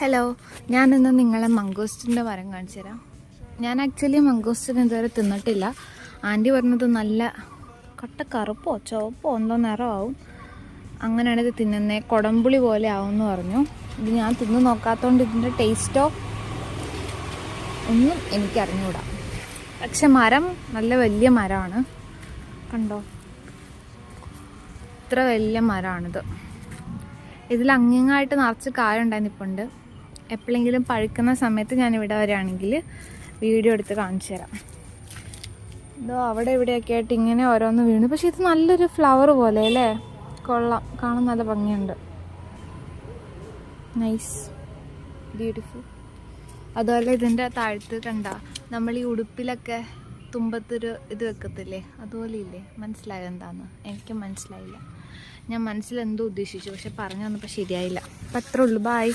Hello ഞാനിന്ന് നിങ്ങളെ മംഗോസ്റ്റിന്റെ മരം കാണിച്ചു തരാം. ഞാൻ ആക്ച്വലി മംഗോസ്റ്റിന് ഇതുവരെ തിന്നിട്ടില്ല. ആന്റി പറഞ്ഞത് നല്ല കട്ട കറുപ്പോ ചുവപ്പോ എന്തോ നിറമാവും. അങ്ങനെയാണ് ഇത് തിന്നുന്നത് കൊടമ്പുളി പോലെ ആവും എന്ന് പറഞ്ഞു. ഇത് ഞാൻ തിന്ന് നോക്കാത്തതുകൊണ്ട് ഇതിന്റെ ടേസ്റ്റോ ഒന്നും എനിക്ക് അറിഞ്ഞുകൂടാ പക്ഷെ മരം നല്ല വലിയ മരമാണ്. കണ്ടോ? ഇത്ര വലിയ മരമാണിത്. ഇതിൽ അങ്ങിങ്ങായിട്ട് നിറച്ച് കായ ഉണ്ടായിരുന്നിപ്പുണ്ട് എപ്പോഴെങ്കിലും പഴുക്കുന്ന സമയത്ത് ഞാൻ ഇവിടെ വരികയാണെങ്കിൽ വീഡിയോ എടുത്ത് കാണിച്ചു തരാം. ഇതോ അവിടെ ഇവിടെയൊക്കെ ആയിട്ട് ഇങ്ങനെ ഓരോന്ന് വീണു. പക്ഷേ ഇത് നല്ലൊരു ഫ്ലവർ പോലെ അല്ലേ? കൊള്ളാം. കാണാൻ നല്ല ഭംഗിയുണ്ട്. നൈസ് ബ്യൂട്ടിഫുൾ അതുപോലെ ഇതിന്റെ താഴത്ത് കണ്ട നമ്മൾ ഈ ഉടുപ്പിലൊക്കെ തുമ്പത്തൊരു ഇത് വെക്കത്തില്ലേ? അതുപോലെ ഇല്ലേ മനസ്സിലായോ എന്താന്ന് എനിക്ക് മനസ്സിലായില്ല. ഞാൻ മനസ്സിലെന്തോ ഉദ്ദേശിച്ചു പക്ഷെ പറഞ്ഞു വന്നപ്പോൾ ശരിയായില്ല. അപ്പം അത്രേ ഉള്ളൂ. ബായ്